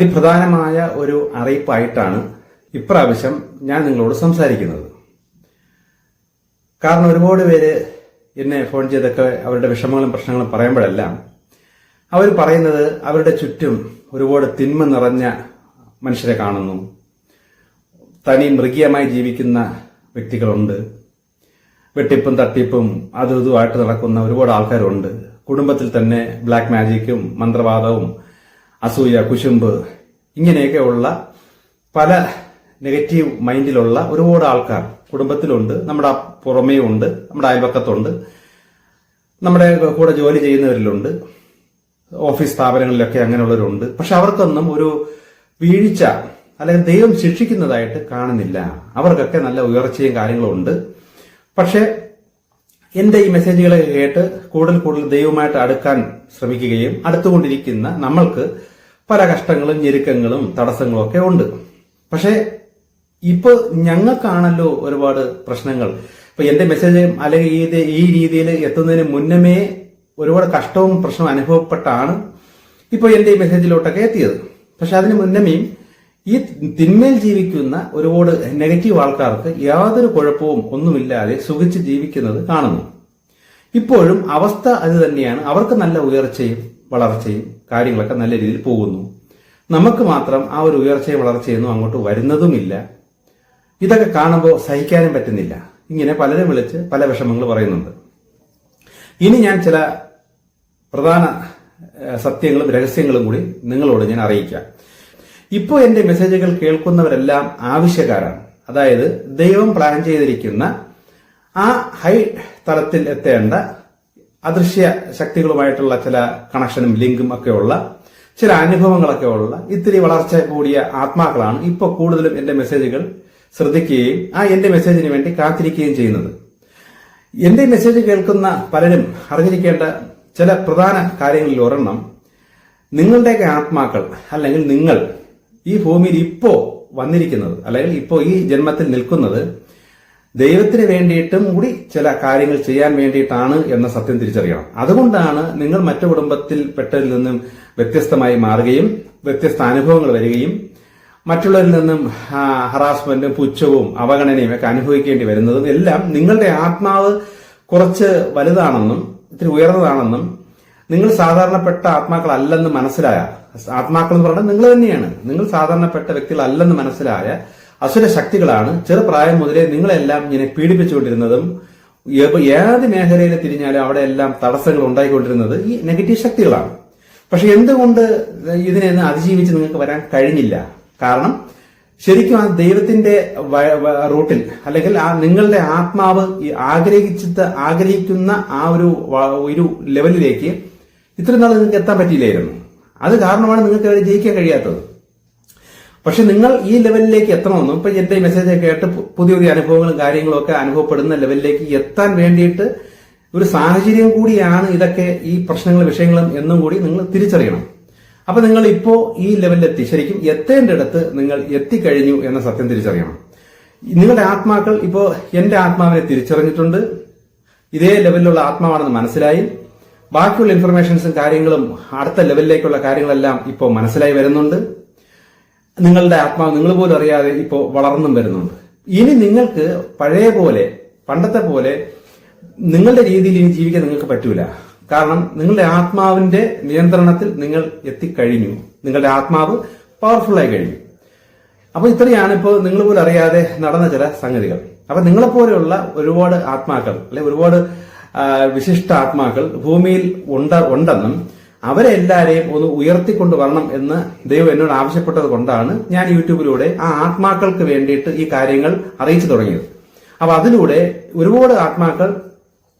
അതിപ്രധാനമായ ഒരു അറിയിപ്പായിട്ടാണ് ഇപ്രാവശ്യം ഞാൻ നിങ്ങളോട് സംസാരിക്കുന്നത്. കാരണം ഒരുപാട് പേര് എന്നെ ഫോൺ ചെയ്തൊക്കെ അവരുടെ വിഷമങ്ങളും പ്രശ്നങ്ങളും പറയുമ്പോഴെല്ലാം അവർ പറയുന്നത് അവരുടെ ചുറ്റും ഒരുപാട് തിന്മ നിറഞ്ഞ മനുഷ്യരെ കാണുന്നു. തനി മൃഗീയമായി ജീവിക്കുന്ന വ്യക്തികളുണ്ട്. വെട്ടിപ്പും തട്ടിപ്പും അതും ഇതുമായിട്ട് നടക്കുന്ന ഒരുപാട് ആൾക്കാരുണ്ട്. കുടുംബത്തിൽ തന്നെ ബ്ലാക്ക് മാജിക്കും മന്ത്രവാദവും അസൂയ കുശുമ്പ് ഇങ്ങനെയൊക്കെയുള്ള പല നെഗറ്റീവ് മൈൻഡിലുള്ള ഒരുപാട് ആൾക്കാർ കുടുംബത്തിലുണ്ട് നമ്മുടെ പുറമേ ഉണ്ട് നമ്മുടെ അയൽപക്കത്തുണ്ട് നമ്മുടെ കൂടെ ജോലി ചെയ്യുന്നവരിലുണ്ട് ഓഫീസ് സ്ഥാപനങ്ങളിലൊക്കെ അങ്ങനെയുള്ളവരുണ്ട്. പക്ഷെ അവർക്കൊന്നും ഒരു വീഴ്ച അല്ലെങ്കിൽ ദൈവം ശിക്ഷിക്കുന്നതായിട്ട് കാണുന്നില്ല. അവർക്കൊക്കെ നല്ല ഉയർച്ചയും കാര്യങ്ങളും ഉണ്ട്. പക്ഷെ എന്റെ ഈ മെസ്സേജുകളൊക്കെ കേട്ട് കൂടുതൽ കൂടുതൽ ദൈവമായിട്ട് അടുക്കാൻ ശ്രമിക്കുകയും അടുത്തുകൊണ്ടിരിക്കുന്ന നമ്മൾക്ക് പല കഷ്ടങ്ങളും ഞെരുക്കങ്ങളും തടസ്സങ്ങളും ഒക്കെ ഉണ്ട്. പക്ഷെ ഇപ്പൊ ഞങ്ങൾക്കാണല്ലോ ഒരുപാട് പ്രശ്നങ്ങൾ. ഇപ്പൊ എന്റെ മെസ്സേജ് അല്ലെങ്കിൽ ഇത് ഈ രീതിയിൽ എത്തുന്നതിന് മുന്നമേ ഒരുപാട് കഷ്ടവും പ്രശ്നവും അനുഭവപ്പെട്ടാണ് ഇപ്പൊ എന്റെ ഈ മെസ്സേജിലോട്ടൊക്കെ എത്തിയത്. പക്ഷെ അതിന് മുന്നമേയും ഈ തിന്മയിൽ ജീവിക്കുന്ന ഒരുപാട് നെഗറ്റീവ് ആൾക്കാർക്ക് യാതൊരു കുഴപ്പവും ഒന്നുമില്ലാതെ സുഖിച്ച് ജീവിക്കുന്നത് കാണുന്നു. ഇപ്പോഴും അവസ്ഥ അത് തന്നെയാണ്. അവർക്ക് നല്ല ഉയർച്ചയും വളർച്ചയും കാര്യങ്ങളൊക്കെ നല്ല രീതിയിൽ പോകുന്നു. നമുക്ക് മാത്രം ആ ഒരു ഉയർച്ചയും വളർച്ചയൊന്നും അങ്ങോട്ട് വരുന്നതുമില്ല. ഇതൊക്കെ കാണുമ്പോൾ സഹിക്കാനും പറ്റുന്നില്ല. ഇങ്ങനെ പലരും വിളിച്ച് പല വിഷമങ്ങൾ പറയുന്നുണ്ട്. ഇനി ഞാൻ ചില പ്രധാന സത്യങ്ങളും രഹസ്യങ്ങളും കൂടി നിങ്ങളോട് ഞാൻ അറിയിക്കാം. ഇപ്പോൾ എന്റെ മെസ്സേജുകൾ കേൾക്കുന്നവരെല്ലാം ആവശ്യക്കാരാണ്. അതായത് ദൈവം പ്ലാൻ ചെയ്തിരിക്കുന്ന ആ ഹൈ തലത്തിൽ എത്തേണ്ട അദൃശ്യ ശക്തികളുമായിട്ടുള്ള ചില കണക്ഷനും ലിങ്കും ഒക്കെ ഉള്ള ചില അനുഭവങ്ങളൊക്കെ ഉള്ള ഇത്തിരി വളർച്ച കൂടിയ ആത്മാക്കളാണ് ഇപ്പോൾ കൂടുതലും എന്റെ മെസ്സേജുകൾ ശ്രദ്ധിക്കുകയും ആ എന്റെ മെസ്സേജിന് വേണ്ടി കാത്തിരിക്കുകയും ചെയ്യുന്നത്. എന്റെ മെസ്സേജ് കേൾക്കുന്ന പലരും അറിഞ്ഞിരിക്കേണ്ട ചില പ്രധാന കാര്യങ്ങളിൽ ഒരെണ്ണം നിങ്ങളുടെയൊക്കെ ആത്മാക്കൾ അല്ലെങ്കിൽ നിങ്ങൾ ഈ ഭൂമിയിൽ ഇപ്പോ വന്നിരിക്കുന്നത് അല്ലെങ്കിൽ ഇപ്പോ ഈ ജന്മത്തിൽ നിൽക്കുന്നത് ദൈവത്തിന് വേണ്ടിയിട്ടും കൂടി ചില കാര്യങ്ങൾ ചെയ്യാൻ വേണ്ടിയിട്ടാണ് എന്ന സത്യം തിരിച്ചറിയണം. അതുകൊണ്ടാണ് നിങ്ങൾ മറ്റു കുടുംബത്തിൽ കുടുംബത്തിൽപ്പെട്ടതിൽ നിന്നും വ്യത്യസ്തമായി മാറുകയും വ്യത്യസ്ത അനുഭവങ്ങൾ വരികയും മറ്റുള്ളവരിൽ നിന്നും ഹറാസ്മെന്റും പുച്ഛവും അവഗണനയും ഒക്കെ അനുഭവിക്കേണ്ടി വരുന്നതും എല്ലാം നിങ്ങളുടെ ആത്മാവ് കുറച്ച് വലുതാണെന്നും ഇത്തിരി ഉയർന്നതാണെന്നും നിങ്ങൾ സാധാരണപ്പെട്ട ആത്മാക്കളല്ലെന്ന് മനസ്സിലായ ആത്മാക്കൾ എന്ന് പറഞ്ഞാൽ നിങ്ങൾ തന്നെയാണ്. നിങ്ങൾ സാധാരണപ്പെട്ട വ്യക്തികളല്ലെന്ന് മനസ്സിലായ അസുര ശക്തികളാണ്. ചെറുപ്രായം മുതലേ നിങ്ങളെല്ലാം ഇങ്ങനെ പീഡിപ്പിച്ചുകൊണ്ടിരുന്നതും ഏത് മേഖലയിൽ തിരിഞ്ഞാലും അവിടെ എല്ലാം തടസ്സങ്ങൾ ഉണ്ടായിക്കൊണ്ടിരുന്നത് ഈ നെഗറ്റീവ് ശക്തികളാണ്. പക്ഷെ എന്തുകൊണ്ട് ഇതിനെ അതിജീവിച്ച് നിങ്ങൾക്ക് വരാൻ കഴിഞ്ഞില്ല? കാരണം ശരിക്കും ആ ദൈവത്തിന്റെ റൂട്ടിൽ അല്ലെങ്കിൽ ആ നിങ്ങളുടെ ആത്മാവ് ആഗ്രഹിച്ചിട്ട് ആഗ്രഹിക്കുന്ന ആ ഒരു ഒരു ലെവലിലേക്ക് ഇത്രയും നാൾ നിങ്ങൾക്ക് എത്താൻ പറ്റിയില്ലായിരുന്നു. അത് കാരണമാണ് നിങ്ങൾക്ക് ജയിക്കാൻ കഴിയാത്തത്. പക്ഷെ നിങ്ങൾ ഈ ലെവലിലേക്ക് എത്തണമെന്നും ഇപ്പൊ എന്റെ മെസ്സേജ് കേട്ട് ആയിട്ട് പുതിയ പുതിയ അനുഭവങ്ങളും കാര്യങ്ങളും ഒക്കെ അനുഭവപ്പെടുന്ന ലെവലിലേക്ക് എത്താൻ വേണ്ടിയിട്ട് ഒരു സാഹചര്യം കൂടിയാണ് ഇതൊക്കെ ഈ പ്രശ്നങ്ങളും വിഷയങ്ങളും എന്നും കൂടി നിങ്ങൾ തിരിച്ചറിയണം. അപ്പൊ നിങ്ങൾ ഇപ്പോ ഈ ലെവലിലെത്തി. ശരിക്കും എത്തേണ്ട അടുത്ത് നിങ്ങൾ എത്തിക്കഴിഞ്ഞു എന്ന സത്യം തിരിച്ചറിയണം. നിങ്ങളുടെ ആത്മാക്കൾ ഇപ്പോ എന്റെ ആത്മാവിനെ തിരിച്ചറിഞ്ഞിട്ടുണ്ട്. ഇതേ ലെവലിലുള്ള ആത്മാവാണെന്ന് മനസ്സിലായി. ബാക്കിയുള്ള ഇൻഫർമേഷൻസും കാര്യങ്ങളും അടുത്ത ലെവലിലേക്കുള്ള കാര്യങ്ങളെല്ലാം ഇപ്പോൾ മനസ്സിലായി വരുന്നുണ്ട്. നിങ്ങളുടെ ആത്മാവ് നിങ്ങൾ പോലും അറിയാതെ ഇപ്പോൾ വളർന്നും വരുന്നുണ്ട്. ഇനി നിങ്ങൾക്ക് പഴയ പോലെ പണ്ടത്തെ പോലെ നിങ്ങളുടെ രീതിയിൽ ഇനി ജീവിക്കാൻ നിങ്ങൾക്ക് പറ്റൂല. കാരണം നിങ്ങളുടെ ആത്മാവിന്റെ നിയന്ത്രണത്തിൽ നിങ്ങൾ എത്തിക്കഴിഞ്ഞു. നിങ്ങളുടെ ആത്മാവ് പവർഫുള്ളായി കഴിഞ്ഞു. അപ്പൊ ഇത്രയാണ് ഇപ്പോൾ നിങ്ങൾ പോലും അറിയാതെ നടന്ന ചില സംഗതികൾ. അപ്പൊ നിങ്ങളെപ്പോലെയുള്ള ഒരുപാട് ആത്മാക്കൾ അല്ലെ ഒരുപാട് വിശിഷ്ട ആത്മാക്കൾ ഭൂമിയിൽ ഉണ്ട ഉണ്ടെന്നും അവരെ എല്ലാരെയും ഒന്ന് ഉയർത്തിക്കൊണ്ട് വരണം എന്ന് ദൈവം എന്നോട് ആവശ്യപ്പെട്ടത് കൊണ്ടാണ് ഞാൻ യൂട്യൂബിലൂടെ ആ ആത്മാക്കൾക്ക് വേണ്ടിയിട്ട് ഈ കാര്യങ്ങൾ അറിയിച്ചു തുടങ്ങിയത്. അപ്പൊ അതിലൂടെ ഒരുപാട് ആത്മാക്കൾ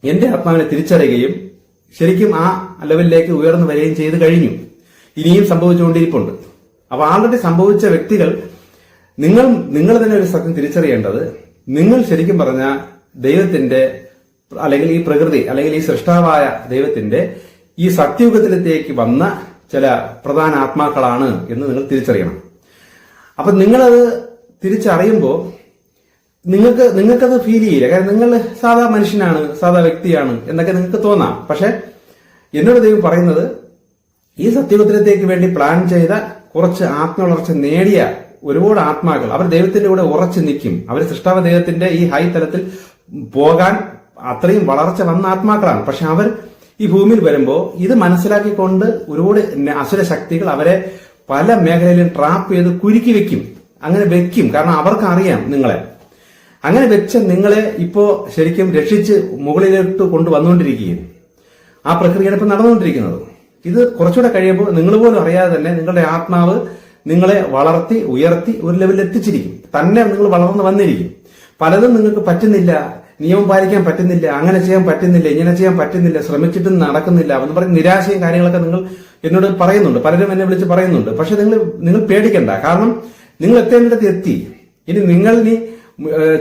എന്റെ ആത്മാവിനെ തിരിച്ചറിയുകയും ശരിക്കും ആ ലെവലിലേക്ക് ഉയർന്നു വരികയും ചെയ്തു കഴിഞ്ഞു. ഇനിയും സംഭവിച്ചുകൊണ്ടിരിപ്പുണ്ട്. അപ്പൊ ആൾറെഡി സംഭവിച്ച വ്യക്തികൾ നിങ്ങൾ നിങ്ങൾ തന്നെ ഒരു സത്യം തിരിച്ചറിയേണ്ടത് നിങ്ങൾ ശരിക്കും പറഞ്ഞ ദൈവത്തിന്റെ അല്ലെങ്കിൽ ഈ പ്രകൃതി അല്ലെങ്കിൽ ഈ സൃഷ്ടാവായ ദൈവത്തിന്റെ ഈ സത്യയുഗത്തിലേക്ക് വന്ന ചില പ്രധാന ആത്മാക്കളാണ് എന്ന് നിങ്ങൾ തിരിച്ചറിയണം. അപ്പം നിങ്ങളത് തിരിച്ചറിയുമ്പോൾ നിങ്ങൾക്ക് നിങ്ങൾക്കത് ഫീൽ ചെയ്യില്ല. കാരണം നിങ്ങൾ സാധാ മനുഷ്യനാണ് സാധാ വ്യക്തിയാണ് എന്നൊക്കെ നിങ്ങൾക്ക് തോന്നാം. പക്ഷെ എന്നോട് ദൈവം പറയുന്നത് ഈ സത്യപത്രത്തേക്ക് വേണ്ടി പ്ലാൻ ചെയ്ത കുറച്ച് ആത്മവളർച്ച നേടിയ ഒരുപാട് ആത്മാക്കൾ അവർ ദൈവത്തിന്റെ കൂടെ ഉറച്ചു നിൽക്കും. അവർ സൃഷ്ടാവ ദൈവത്തിന്റെ ഈ ഹൈ തലത്തിൽ പോകാൻ അത്രയും വളർച്ച വന്ന ആത്മാക്കളാണ്. പക്ഷെ അവർ ഈ ഭൂമിയിൽ വരുമ്പോൾ ഇത് മനസ്സിലാക്കിക്കൊണ്ട് ഒരുപാട് അസുര ശക്തികൾ അവരെ പല മേഖലയിലും ട്രാപ്പ് ചെയ്ത് കുരുക്കി വെക്കും. അങ്ങനെ വെക്കും. കാരണം അവർക്ക് അറിയാം നിങ്ങളെ. അങ്ങനെ വെച്ച നിങ്ങളെ ഇപ്പോ ശരിക്കും രക്ഷിച്ച് മുകളിലോട്ട് കൊണ്ടുവന്നുകൊണ്ടിരിക്കുകയും ആ പ്രക്രിയയാണ് ഇപ്പൊ നടന്നുകൊണ്ടിരിക്കുന്നത്. ഇത് കുറച്ചുകൂടെ കഴിയുമ്പോൾ നിങ്ങൾ പോലും അറിയാതെ തന്നെ നിങ്ങളുടെ ആത്മാവ് നിങ്ങളെ വളർത്തി ഉയർത്തി ഒരു ലെവലിൽ എത്തിച്ചിരിക്കും. തന്നെ നിങ്ങൾ വളർന്നു വന്നിരിക്കും. പലതും നിങ്ങൾക്ക് പറ്റുന്നില്ല. നിയമം പാലിക്കാൻ പറ്റുന്നില്ല അങ്ങനെ ചെയ്യാൻ പറ്റുന്നില്ല ഇങ്ങനെ ചെയ്യാൻ പറ്റുന്നില്ല ശ്രമിച്ചിട്ടും നടക്കുന്നില്ല എന്ന് പറഞ്ഞ് നിരാശയും കാര്യങ്ങളൊക്കെ നിങ്ങൾ എന്നോട് പറയുന്നുണ്ട്. പലരും എന്നെ വിളിച്ച് പറയുന്നുണ്ട്. പക്ഷെ നിങ്ങൾ നിങ്ങൾ പേടിക്കണ്ട. കാരണം നിങ്ങൾ എത്തേണ്ടത് എത്തി. ഇനി നിങ്ങൾ ഇനി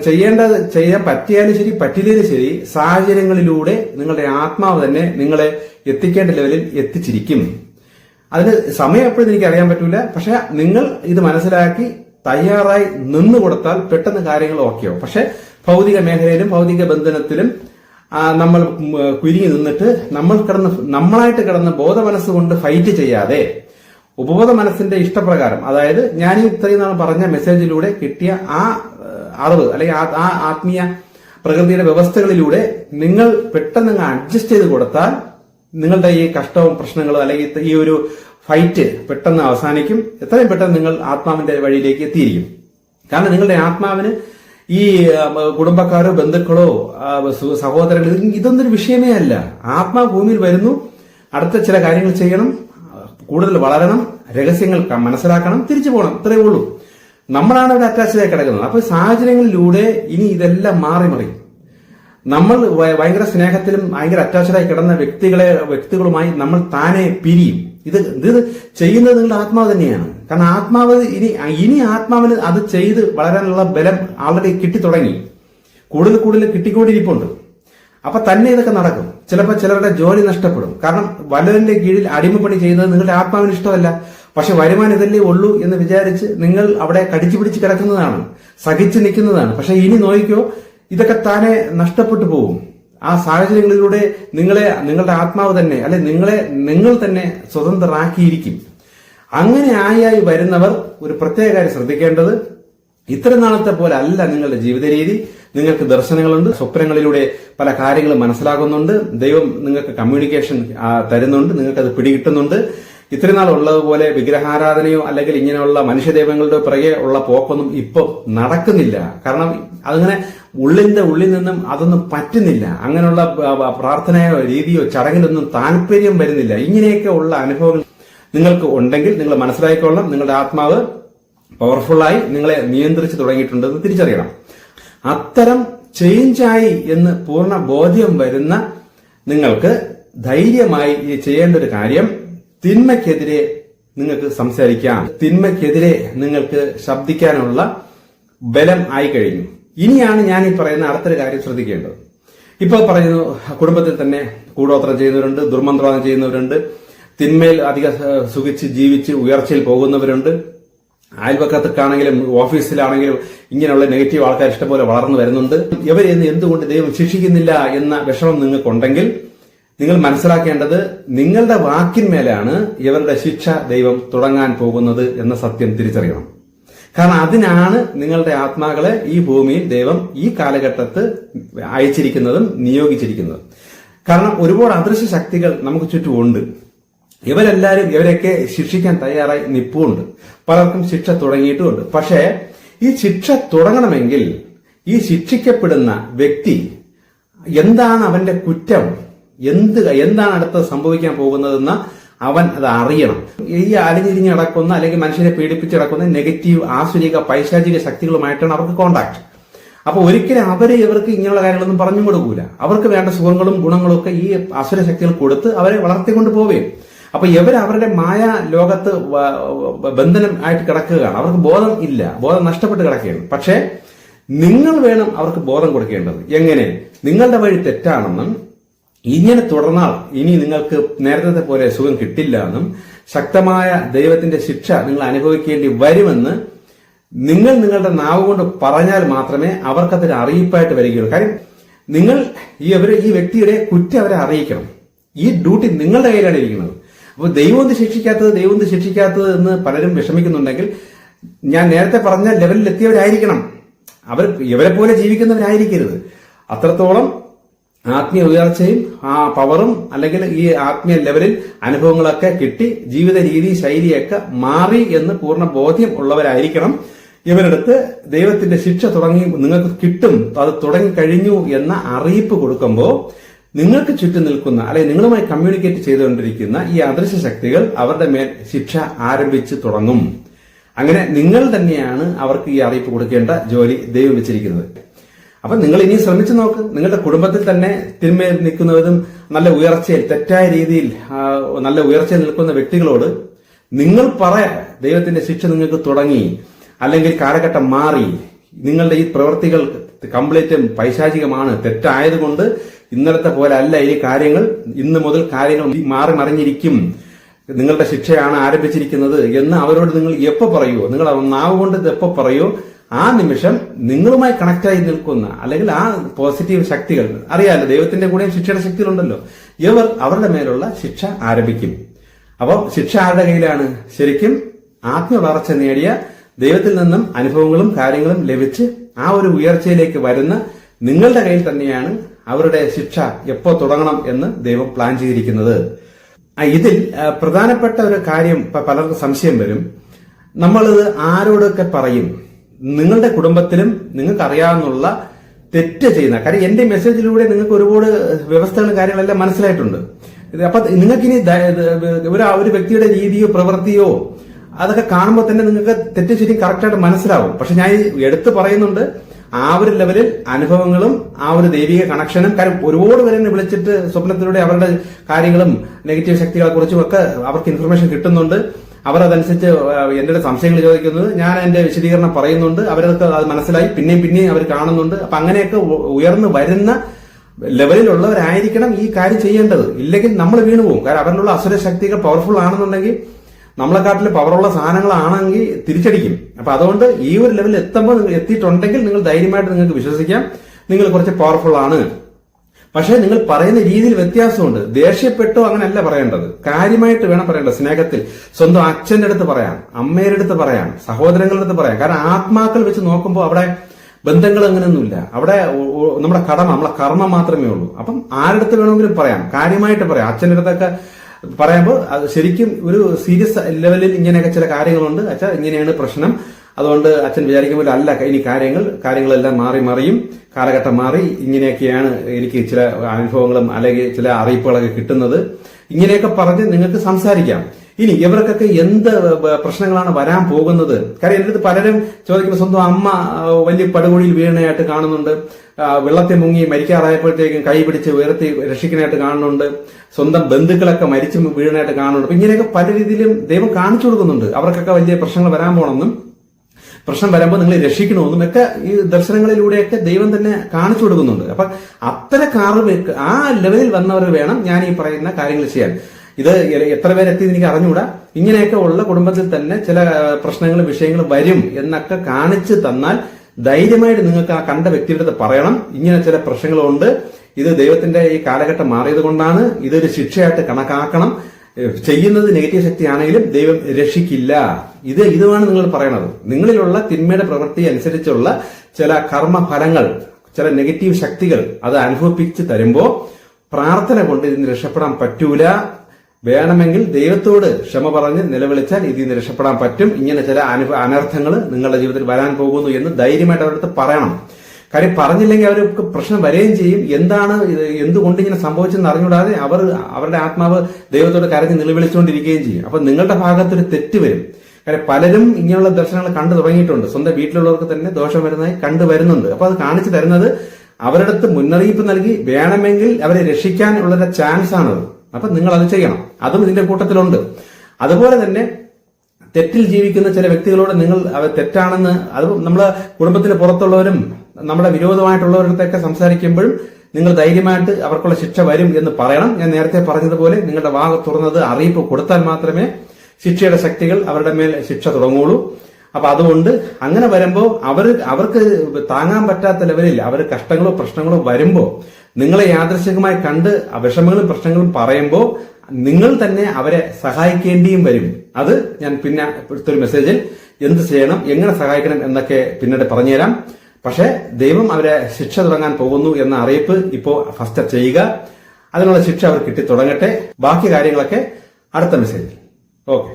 ചെയ്യേണ്ട ചെയ്യാൻ പറ്റിയാലും ശരി പറ്റില്ലെങ്കിലും ശരി സാഹചര്യങ്ങളിലൂടെ നിങ്ങളുടെ ആത്മാവ് തന്നെ നിങ്ങളെ എത്തിക്കേണ്ട ലെവലിൽ എത്തിച്ചിരിക്കും. അതിന് സമയം എപ്പോഴും എനിക്ക് അറിയാൻ പറ്റൂല. പക്ഷെ നിങ്ങൾ ഇത് മനസ്സിലാക്കി തയ്യാറായി നിന്നു കൊടുത്താൽ പെട്ടെന്ന് കാര്യങ്ങൾ ഓക്കെയോ പക്ഷെ ഭൗതിക മേഖലയിലും ഭൗതിക ബന്ധനത്തിലും നമ്മൾ കുരുങ്ങി നിന്നിട്ട് നമ്മൾ കിടന്ന് നമ്മളായിട്ട് കിടന്ന് ബോധ മനസ്സുകൊണ്ട് ഫൈറ്റ് ചെയ്യാതെ ഉപബോധ മനസ്സിന്റെ ഇഷ്ടപ്രകാരം അതായത് ഞാൻ ഈ ഇത്രയും നാൾ പറഞ്ഞ മെസ്സേജിലൂടെ കിട്ടിയ ആ അറിവ് അല്ലെങ്കിൽ ആ ആത്മീയ പ്രകൃതിയുടെ വ്യവസ്ഥകളിലൂടെ നിങ്ങൾ പെട്ടെന്ന് അഡ്ജസ്റ്റ് ചെയ്ത് കൊടുത്താൽ നിങ്ങളുടെ ഈ കഷ്ടവും പ്രശ്നങ്ങളും അല്ലെങ്കിൽ ഈ ഒരു ഫൈറ്റ് പെട്ടെന്ന് അവസാനിക്കും. എത്രയും പെട്ടെന്ന് നിങ്ങൾ ആത്മാവിന്റെ വഴിയിലേക്ക് എത്തിയിരിക്കും. കാരണം നിങ്ങളുടെ ആത്മാവിന് ഈ കുടുംബക്കാരോ ബന്ധുക്കളോ ഇതൊന്നൊരു സഹോദരങ്ങൾ ഇത് വിഷയമേ അല്ല. ആത്മാ ഭൂമിയിൽ വരുന്നു. അടുത്ത ചില കാര്യങ്ങൾ ചെയ്യണം. കൂടുതൽ വളരണം. രഹസ്യങ്ങൾ മനസ്സിലാക്കണം. തിരിച്ചു പോകണം. ഇത്രയേ ഉള്ളൂ. നമ്മളാണ് ഇവിടെ അറ്റാച്ച്ഡായി കിടക്കുന്നത്. അപ്പൊ സാഹചര്യങ്ങളിലൂടെ ഇനി ഇതെല്ലാം മാറി മറിയും നമ്മൾ ഭയങ്കര സ്നേഹത്തിലും ഭയങ്കര അറ്റാച്ച്ഡായി കിടന്ന വ്യക്തികളെ വ്യക്തികളുമായി നമ്മൾ താനെ പിരിയും. ഇത് ഇത് ചെയ്യുന്നത് നിങ്ങളുടെ ആത്മാവ് തന്നെയാണ്. കാരണം ആത്മാവ് ഇനി ഇനി ആത്മാവിന് അത് ചെയ്ത് വളരാനുള്ള ബലം ആൾറെഡി കിട്ടി തുടങ്ങി. കൂടുതൽ കൂടുതൽ കിട്ടിക്കൊണ്ടിരിപ്പുണ്ട്. അപ്പൊ തന്നെ ഇതൊക്കെ നടക്കും. ചിലപ്പോൾ ചിലരുടെ ജോലി നഷ്ടപ്പെടും. കാരണം വലതിന്റെ കീഴിൽ അടിമപ്പണി ചെയ്യുന്നത് നിങ്ങളുടെ ആത്മാവിന് ഇഷ്ടമല്ല. പക്ഷെ വരുമാനം ഇതല്ലേ ഉള്ളൂ എന്ന് വിചാരിച്ച് നിങ്ങൾ അവിടെ കടിച്ചു പിടിച്ച് കിടക്കുന്നതാണ്. സഹിച്ചു നിൽക്കുന്നതാണ്. പക്ഷെ ഇനി നോക്കിക്കോ ഇതൊക്കെ താനെ നഷ്ടപ്പെട്ടു പോകും. ആ സാഹചര്യങ്ങളിലൂടെ നിങ്ങളെ നിങ്ങളുടെ ആത്മാവ് തന്നെ അല്ലെ നിങ്ങളെ നിങ്ങൾ തന്നെ സ്വതന്ത്രരാക്കിയിരിക്കും. അങ്ങനെ ആയി വരുന്നവർ ഒരു പ്രത്യേക കാര്യം ശ്രദ്ധിക്കേണ്ടത് ഇത്ര നാളത്തെ പോലെ അല്ല നിങ്ങളുടെ ജീവിത രീതി നിങ്ങൾക്ക് ദർശനങ്ങളുണ്ട് സ്വപ്നങ്ങളിലൂടെ പല കാര്യങ്ങളും മനസ്സിലാകുന്നുണ്ട്. ദൈവം നിങ്ങൾക്ക് കമ്മ്യൂണിക്കേഷൻ തരുന്നുണ്ട്. നിങ്ങൾക്ക് അത് പിടികിട്ടുന്നുണ്ട്. ഇത്രയും നാൾ ഉള്ളതുപോലെ വിഗ്രഹാരാധനയോ അല്ലെങ്കിൽ ഇങ്ങനെയുള്ള മനുഷ്യദൈവങ്ങളുടെ പിറകെ ഉള്ള പോക്കൊന്നും ഇപ്പം നടക്കുന്നില്ല. കാരണം അതങ്ങനെ ഉള്ളിന്റെ ഉള്ളിൽ നിന്നും അതൊന്നും പറ്റുന്നില്ല. അങ്ങനെയുള്ള പ്രാർത്ഥനയോ രീതിയോ ചടങ്ങിലൊന്നും താല്പര്യം വരുന്നില്ല. ഇങ്ങനെയൊക്കെ ഉള്ള അനുഭവങ്ങൾ നിങ്ങൾക്ക് ഉണ്ടെങ്കിൽ നിങ്ങൾ മനസ്സിലാക്കിക്കൊള്ളണം. നിങ്ങളുടെ ആത്മാവ് പവർഫുള്ളായി നിങ്ങളെ നിയന്ത്രിച്ചു തുടങ്ങിയിട്ടുണ്ടെന്ന് തിരിച്ചറിയണം. അത്തരം ചേഞ്ചായി എന്ന് പൂർണ ബോധ്യം വരുന്ന നിങ്ങൾക്ക് ധൈര്യമായി ചെയ്യേണ്ട ഒരു കാര്യം തിന്മയ്ക്കെതിരെ നിങ്ങൾക്ക് സംസാരിക്കാം. തിന്മയ്ക്കെതിരെ നിങ്ങൾക്ക് ശബ്ദിക്കാനുള്ള ബലം ആയി കഴിഞ്ഞു. ഇനിയാണ് ഞാൻ ഈ പറയുന്ന അടുത്തൊരു കാര്യം ശ്രദ്ധിക്കേണ്ടത്. ഇപ്പൊ പറയുന്നു കുടുംബത്തിൽ തന്നെ കൂടോത്രം ചെയ്യുന്നവരുണ്ട് ദുർമന്ത്രവാദം ചെയ്യുന്നവരുണ്ട് തിന്മയിൽ അധിക സുഖിച്ച് ജീവിച്ച് ഉയർച്ചയിൽ പോകുന്നവരുണ്ട്. അയൽപക്കത്തേക്കാണെങ്കിലും ഓഫീസിലാണെങ്കിലും ഇങ്ങനെയുള്ള നെഗറ്റീവ് ആൾക്കാർ ഇഷ്ടംപോലെ വളർന്നു വരുന്നുണ്ട്. ഇവരെ ഇന്ന് എന്തുകൊണ്ട് ദൈവം ശിക്ഷിക്കുന്നില്ല എന്ന വിഷമം നിങ്ങൾക്കുണ്ടെങ്കിൽ നിങ്ങൾ മനസ്സിലാക്കേണ്ടത് നിങ്ങളുടെ വാക്കിന്മേലാണ് ഇവരുടെ ശിക്ഷ ദൈവം തുടങ്ങാൻ പോകുന്നത് എന്ന സത്യം തിരിച്ചറിയണം. കാരണം അതിനാണ് നിങ്ങളുടെ ആത്മാക്കളെ ഈ ഭൂമിയിൽ ദൈവം ഈ കാലഘട്ടത്ത് അയച്ചിരിക്കുന്നതും നിയോഗിച്ചിരിക്കുന്നതും. കാരണം ഒരുപാട് അദൃശ്യ ശക്തികൾ നമുക്ക് ചുറ്റുമുണ്ട്. ഇവരെല്ലാവരും ഇവരെയൊക്കെ ശിക്ഷിക്കാൻ തയ്യാറായി നിപ്പുണ്ട്. പലർക്കും ശിക്ഷ തുടങ്ങിയിട്ടുമുണ്ട്. പക്ഷേ ഈ ശിക്ഷ തുടങ്ങണമെങ്കിൽ ഈ ശിക്ഷിക്കപ്പെടുന്ന വ്യക്തി എന്താണ് അവന്റെ കുറ്റം? എന്ത് എന്താണ് അടുത്ത സംഭവിക്കാൻ പോകുന്നതെന്ന് അവൻ അത് അറിയണം. ഈ അലിഞ്ഞിരിഞ്ഞ് നടക്കുന്ന അല്ലെങ്കിൽ മനുഷ്യരെ പീഡിപ്പിച്ച് നടക്കുന്ന നെഗറ്റീവ് ആസുരിക പൈശാചിക ശക്തികളുമായിട്ടാണ് അവർക്ക് കോണ്ടാക്ട് അപ്പൊ ഒരിക്കലും അവരെ ഇവർക്ക് ഇങ്ങനെയുള്ള കാര്യങ്ങളൊന്നും പറഞ്ഞു കൊടുക്കൂല. അവർക്ക് വേണ്ട സുഖങ്ങളും ഗുണങ്ങളും ഒക്കെ ഈ അസുര ശക്തികൾ കൊടുത്ത് അവരെ വളർത്തിക്കൊണ്ട് പോവുകയും അപ്പൊ ഇവർ അവരുടെ മായ ലോകത്ത് ബന്ധനം ആയിട്ട് കിടക്കുകയാണ്. അവർക്ക് ബോധം ഇല്ല. ബോധം നഷ്ടപ്പെട്ട് കിടക്കുകയാണ്. പക്ഷേ നിങ്ങൾ വേണം അവർക്ക് ബോധം കൊടുക്കേണ്ടത്. എങ്ങനെ? നിങ്ങളുടെ വഴി തെറ്റാണെന്നും ഇങ്ങനെ തുടർന്നാൽ ഇനി നിങ്ങൾക്ക് നേരത്തെ പോലെ സുഖം കിട്ടില്ല എന്നും ശക്തമായ ദൈവത്തിന്റെ ശിക്ഷ നിങ്ങൾ അനുഭവിക്കേണ്ടി വരുമെന്ന് നിങ്ങൾ നിങ്ങളുടെ നാവ് കൊണ്ട് പറഞ്ഞാൽ മാത്രമേ അവർക്കതൊരു അറിയിപ്പായിട്ട് വരികയുള്ളൂ. കാര്യം നിങ്ങൾ ഈ അവരെ ഈ വ്യക്തിയുടെ കുറ്റം അവരെ അറിയിക്കണം. ഈ ഡ്യൂട്ടി നിങ്ങളുടെ കയ്യിലാണ് ഇരിക്കുന്നത്. അപ്പോൾ ദൈവം ഒന്ന് ശിക്ഷിക്കാത്തത്? ദൈവം ഒന്ന് ശിക്ഷിക്കാത്തത് എന്ന് പലരും വിഷമിക്കുന്നുണ്ടെങ്കിൽ ഞാൻ നേരത്തെ പറഞ്ഞ ലെവലിൽ എത്തിയവരായിരിക്കണം. അവർ ഇവരെ പോലെ ജീവിക്കുന്നവരായിരിക്കരുത്. അത്രത്തോളം ആത്മീയ ഉയർച്ചയും ആ പവറും അല്ലെങ്കിൽ ഈ ആത്മീയ ലെവലിൽ അനുഭവങ്ങളൊക്കെ കിട്ടി ജീവിത രീതി ശൈലിയൊക്കെ മാറി എന്ന് പൂർണ ബോധ്യം ഉള്ളവരായിരിക്കണം. ഇവരടുത്ത് ദൈവത്തിന്റെ ശിക്ഷ തുടങ്ങി നിങ്ങൾക്ക് കിട്ടും അത് തുടങ്ങി കഴിഞ്ഞു എന്ന അറിയിപ്പ് കൊടുക്കുമ്പോൾ നിങ്ങൾക്ക് ചുറ്റും നിൽക്കുന്ന അല്ലെങ്കിൽ നിങ്ങളുമായി കമ്മ്യൂണിക്കേറ്റ് ചെയ്തുകൊണ്ടിരിക്കുന്ന ഈ അദൃശ്യ ശക്തികൾ അവരുടെ മേൽ ശിക്ഷ ആരംഭിച്ചു തുടങ്ങും. അങ്ങനെ നിങ്ങൾ തന്നെയാണ് അവർക്ക് ഈ അറിയിപ്പ് കൊടുക്കേണ്ട ജോലി ദൈവം വെച്ചിരിക്കുന്നത്. അപ്പൊ നിങ്ങൾ ഇനി ശ്രമിച്ചു നോക്ക്. നിങ്ങളുടെ കുടുംബത്തിൽ തന്നെ തിന്മയിൽ നിൽക്കുന്നവരും നല്ല ഉയർച്ചയിൽ തെറ്റായ രീതിയിൽ നല്ല ഉയർച്ചയിൽ നിൽക്കുന്ന വ്യക്തികളോട് നിങ്ങൾ പറയാ ദൈവത്തിന്റെ ശിക്ഷ നിങ്ങൾക്ക് തുടങ്ങി അല്ലെങ്കിൽ കാലഘട്ടം മാറി നിങ്ങളുടെ ഈ പ്രവൃത്തികൾ കംപ്ലീറ്റും പൈശാചികമാണ് തെറ്റായതുകൊണ്ട് ഇന്നലത്തെ പോലെ അല്ല ഈ കാര്യങ്ങൾ ഇന്ന് മുതൽ കാര്യങ്ങൾ മാറി മറിഞ്ഞിരിക്കും നിങ്ങളുടെ ശിക്ഷയാണ് ആരംഭിച്ചിരിക്കുന്നത് എന്ന് അവരോട് നിങ്ങൾ എപ്പോ പറയുമോ നിങ്ങൾ നാവ് കൊണ്ട് എപ്പോ പറയോ ആ നിമിഷം നിങ്ങളുമായി കണക്റ്റായി നിൽക്കുന്ന അല്ലെങ്കിൽ ആ പോസിറ്റീവ് ശക്തികൾ അറിയാമല്ലോ ദൈവത്തിന്റെ കൂടെയും ശിക്ഷയുടെ ശക്തികളുണ്ടല്ലോ. ഇവർ അവരുടെ മേലുള്ള ശിക്ഷ ആരംഭിക്കും. അപ്പോൾ ശിക്ഷ ആരുടെ കയ്യിലാണ്? ശരിക്കും ആത്മവളർച്ച നേടിയ ദൈവത്തിൽ നിന്നും അനുഭവങ്ങളും കാര്യങ്ങളും ലഭിച്ച് ആ ഒരു ഉയർച്ചയിലേക്ക് വരുന്ന നിങ്ങളുടെ കയ്യിൽ തന്നെയാണ് അവരുടെ ശിക്ഷ എപ്പോ തുടങ്ങണം എന്ന് ദൈവം പ്ലാൻ ചെയ്തിരിക്കുന്നത്. ഇതിൽ പ്രധാനപ്പെട്ട ഒരു കാര്യം പലർക്കും സംശയം വരും. നമ്മളിത് ആരോടൊക്കെ പറയും? നിങ്ങളുടെ കുടുംബത്തിലും നിങ്ങൾക്ക് അറിയാവുന്ന തെറ്റ് ചെയ്യുന്ന കാര്യം എന്റെ മെസ്സേജിലൂടെ നിങ്ങൾക്ക് ഒരുപാട് വ്യവസ്ഥകളും കാര്യങ്ങളെല്ലാം മനസ്സിലായിട്ടുണ്ട്. അപ്പൊ നിങ്ങൾക്കിനി ഒരു ഒരു വ്യക്തിയുടെ രീതിയോ പ്രവൃത്തിയോ അതൊക്കെ കാണുമ്പോൾ തന്നെ നിങ്ങൾക്ക് തെറ്റ് ശരി കറക്റ്റായിട്ട് മനസ്സിലാവും. പക്ഷെ ഞാൻ എടുത്തു പറയുന്നുണ്ട് ആ ഒരു ലെവലിൽ അനുഭവങ്ങളും ആ ഒരു ദൈവിക കണക്ഷനും കാര്യം ഒരുപാട് പേരെ വിളിച്ചിട്ട് സ്വപ്നത്തിലൂടെ അവരുടെ കാര്യങ്ങളും നെഗറ്റീവ് ശക്തികളെ കുറിച്ചും ഒക്കെ അവർക്ക് ഇൻഫർമേഷൻ കിട്ടുന്നുണ്ട്. അവർ അതനുസരിച്ച് അടുത്ത് സംശയങ്ങൾ ചോദിക്കുന്നത്. ഞാൻ എന്റെ വിശദീകരണം പറയുന്നുണ്ട്. അവരൊക്കെ അത് മനസ്സിലായി. പിന്നെയും പിന്നെയും അവർ കാണുന്നുണ്ട്. അപ്പൊ അങ്ങനെയൊക്കെ ഉയർന്നു വരുന്ന ലെവലിലുള്ളവരായിരിക്കണം ഈ കാര്യം ചെയ്യേണ്ടത്. ഇല്ലെങ്കിൽ നമ്മൾ വീണു പോകും. കാരണം അവരിലുള്ള അസുര ശക്തികൾ പവർഫുൾ ആണെന്നുണ്ടെങ്കിൽ നമ്മളെക്കാട്ടിൽ പവറുള്ള സാധനങ്ങളാണെങ്കിൽ തിരിച്ചടിക്കും. അപ്പൊ അതുകൊണ്ട് ഈ ഒരു ലെവലിൽ എത്തുമ്പോൾ എത്തിയിട്ടുണ്ടെങ്കിൽ നിങ്ങൾ ധൈര്യമായിട്ട് നിങ്ങൾക്ക് വിശ്വസിക്കാം. നിങ്ങൾ കുറച്ച് പവർഫുൾ ആണ്. പക്ഷേ നിങ്ങൾ പറയുന്ന രീതിയിൽ വ്യത്യാസമുണ്ട്. ദേഷ്യപ്പെട്ടോ അങ്ങനെയല്ല പറയേണ്ടത്. കാര്യമായിട്ട് വേണം പറയേണ്ടത്. സ്നേഹത്തിൽ സ്വന്തം അച്ഛന്റെ അടുത്ത് പറയാം. അമ്മയുടെ അടുത്ത് പറയാം. സഹോദരങ്ങളുടെ അടുത്ത് പറയാം. കാരണം ആത്മാക്കൾ വെച്ച് നോക്കുമ്പോൾ അവിടെ ബന്ധങ്ങൾ അങ്ങനെയൊന്നുമില്ല. അവിടെ നമ്മുടെ കടമ നമ്മളെ കർമ്മം മാത്രമേ ഉള്ളൂ. അപ്പം ആരുടെ വേണമെങ്കിലും പറയാം. കാര്യമായിട്ട് പറയാം. അച്ഛന്റെ അടുത്തൊക്കെ പറയുമ്പോൾ ശരിക്കും ഒരു സീരിയസ് ലെവലിൽ ഇങ്ങനെയൊക്കെ ചില കാര്യങ്ങളുണ്ട്. അച്ഛാ ഇങ്ങനെയാണ് പ്രശ്നം. അതുകൊണ്ട് അച്ഛൻ വിചാരിക്കുമ്പോൾ അല്ല. ഇനി കാര്യങ്ങൾ കാര്യങ്ങളെല്ലാം മാറി മാറിയും. കാലഘട്ടം മാറി. ഇങ്ങനെയൊക്കെയാണ് എനിക്ക് ചില അനുഭവങ്ങളും അല്ലെങ്കിൽ ചില അറിയിപ്പുകളൊക്കെ കിട്ടുന്നത്. ഇങ്ങനെയൊക്കെ പറഞ്ഞ് നിങ്ങൾക്ക് സംസാരിക്കാം. ഇനി ഇവർക്കൊക്കെ എന്ത് പ്രശ്നങ്ങളാണ് വരാൻ പോകുന്നത്? കാര്യം എന്റെ അടുത്ത് പലരും ചോദിക്കുമ്പോൾ സ്വന്തം അമ്മ വലിയ പടുകുഴിയിൽ വീണയായിട്ട് കാണുന്നുണ്ട്. വെള്ളത്തെ മുങ്ങി മരിക്കാറായപ്പോഴത്തേക്കും കൈ പിടിച്ച് ഉയർത്തി രക്ഷിക്കാനായിട്ട് കാണുന്നുണ്ട്. സ്വന്തം ബന്ധുക്കളൊക്കെ മരിച്ചു വീണായിട്ട് കാണുന്നുണ്ട്. അപ്പൊ ഇങ്ങനെയൊക്കെ പല രീതിയിലും ദൈവം കാണിച്ചു കൊടുക്കുന്നുണ്ട്. അവർക്കൊക്കെ വലിയ പ്രശ്നങ്ങൾ വരാൻ പോണെന്നും. പ്രശ്നം വരുമ്പോൾ നിങ്ങളെ രക്ഷിക്കണമെന്നും ഒക്കെ ഈ ദർശനങ്ങളിലൂടെയൊക്കെ ദൈവം തന്നെ കാണിച്ചു കൊടുക്കുന്നുണ്ട്. അപ്പൊ അത്തരക്കാർ ആ ലെവലിൽ വന്നവർ വേണം ഞാൻ ഈ പറയുന്ന കാര്യങ്ങൾ ചെയ്യാൻ. ഇത് എത്ര പേരെത്തി എനിക്ക് അറിഞ്ഞുകൂടാ. ഇങ്ങനെയൊക്കെ ഉള്ള കുടുംബത്തിൽ തന്നെ ചില പ്രശ്നങ്ങളും വിഷയങ്ങളും വരും എന്നൊക്കെ കാണിച്ചു തന്നാൽ ധൈര്യമായിട്ട് നിങ്ങൾക്ക് ആ കണ്ട വ്യക്തിയുടെ പറയണം. ഇങ്ങനെ ചില പ്രശ്നങ്ങളുണ്ട്. ഇത് ദൈവത്തിന്റെ ഈ കാലഘട്ടം മാറിയത് കൊണ്ടാണ് ഇതൊരു ശിക്ഷയായിട്ട് കണക്കാക്കണം. ചെയ്യുന്നത് നെഗറ്റീവ് ശക്തിയാണെങ്കിലും ദൈവം രക്ഷിക്കില്ല. ഇത് ഇതുമാണ് നിങ്ങൾ പറയണത്. നിങ്ങളിലുള്ള തിന്മയുടെ പ്രവൃത്തി അനുസരിച്ചുള്ള ചില കർമ്മഫലങ്ങൾ ചില നെഗറ്റീവ് ശക്തികൾ അത് അനുഭവിപ്പിച്ച് തരുമ്പോ പ്രാർത്ഥന കൊണ്ട് ഇതിന് രക്ഷപ്പെടാൻ പറ്റൂല. വേണമെങ്കിൽ ദൈവത്തോട് ക്ഷമ പറഞ്ഞ് നിലവിളിച്ചാൽ ഇതിൽ നിന്ന് രക്ഷപ്പെടാൻ പറ്റും. ഇങ്ങനെ ചില അനുഭവ അനർത്ഥങ്ങൾ നിങ്ങളുടെ ജീവിതത്തിൽ വരാൻ പോകുന്നു എന്ന് ധൈര്യമായിട്ട് അവരുടെ അടുത്ത് പറയണം. കാര്യം പറഞ്ഞില്ലെങ്കിൽ അവർക്ക് പ്രശ്നം വരികയും ചെയ്യും. എന്താണ് ഇത്? എന്തുകൊണ്ട് ഇങ്ങനെ സംഭവിച്ചെന്ന് അറിഞ്ഞൂടാതെ അവർ അവരുടെ ആത്മാവ് ദൈവത്തോട് കരഞ്ഞ് നിലവിളിച്ചുകൊണ്ടിരിക്കുകയും ചെയ്യും. അപ്പൊ നിങ്ങളുടെ ഭാഗത്തൊരു തെറ്റ് വരും. കാര്യം പലരും ഇങ്ങനെയുള്ള ദർശനങ്ങൾ കണ്ടു തുടങ്ങിയിട്ടുണ്ട്. സ്വന്തം വീട്ടിലുള്ളവർക്ക് തന്നെ ദോഷം വരുന്നതായി കണ്ടു വരുന്നുണ്ട്. അപ്പൊ അത് കാണിച്ചു തരുന്നത് അവരുടെ അടുത്ത് മുന്നറിയിപ്പ് നൽകി വേണമെങ്കിൽ അവരെ രക്ഷിക്കാനുള്ള ചാൻസ് ആണത്. അപ്പൊ നിങ്ങൾ അത് ചെയ്യണം. അതും ഇതിന്റെ കൂട്ടത്തിലുണ്ട്. അതുപോലെ തന്നെ തെറ്റിൽ ജീവിക്കുന്ന ചില വ്യക്തികളോട് നിങ്ങൾ അവർ തെറ്റാണെന്ന് അത് നമ്മളെ കുടുംബത്തിന് പുറത്തുള്ളവരും നമ്മുടെ വിരോധമായിട്ടുള്ളവരടുത്തൊക്കെ സംസാരിക്കുമ്പോഴും നിങ്ങൾ ധൈര്യമായിട്ട് അവർക്കുള്ള ശിക്ഷ വരും എന്ന് പറയണം. ഞാൻ നേരത്തെ പറഞ്ഞതുപോലെ നിങ്ങളുടെ വാ തുറന്നത് അറിയിപ്പ് കൊടുത്താൽ മാത്രമേ ശിക്ഷയുടെ ശക്തികൾ അവരുടെ മേൽ ശിക്ഷ തുടങ്ങുള്ളൂ അപ്പൊ അതുകൊണ്ട് അങ്ങനെ വരുമ്പോൾ അവർ അവർക്ക് താങ്ങാൻ പറ്റാത്ത ലെവലിൽ അവർ കഷ്ടങ്ങളോ പ്രശ്നങ്ങളോ വരുമ്പോൾ നിങ്ങളെ യാദൃശികമായി കണ്ട് വിഷമങ്ങളും പ്രശ്നങ്ങളും പറയുമ്പോൾ നിങ്ങൾ തന്നെ അവരെ സഹായിക്കേണ്ടിയും വരും. അത് ഞാൻ പിന്നെ ഒരു മെസ്സേജിൽ എന്ത് ചെയ്യണം എങ്ങനെ സഹായിക്കണം എന്നൊക്കെ പിന്നീട് പറഞ്ഞുതരാം. പക്ഷേ ദൈവം അവരെ ശിക്ഷ തുടങ്ങാൻ പോകുന്നു എന്ന അറിയിപ്പ് ഇപ്പോൾ ഫസ്റ്റ് ചെയ്യുക. അതിനുള്ള ശിക്ഷ അവർ കിട്ടി തുടങ്ങട്ടെ ബാക്കി കാര്യങ്ങളൊക്കെ അടുത്ത മെസ്സേജിൽ. ഓക്കെ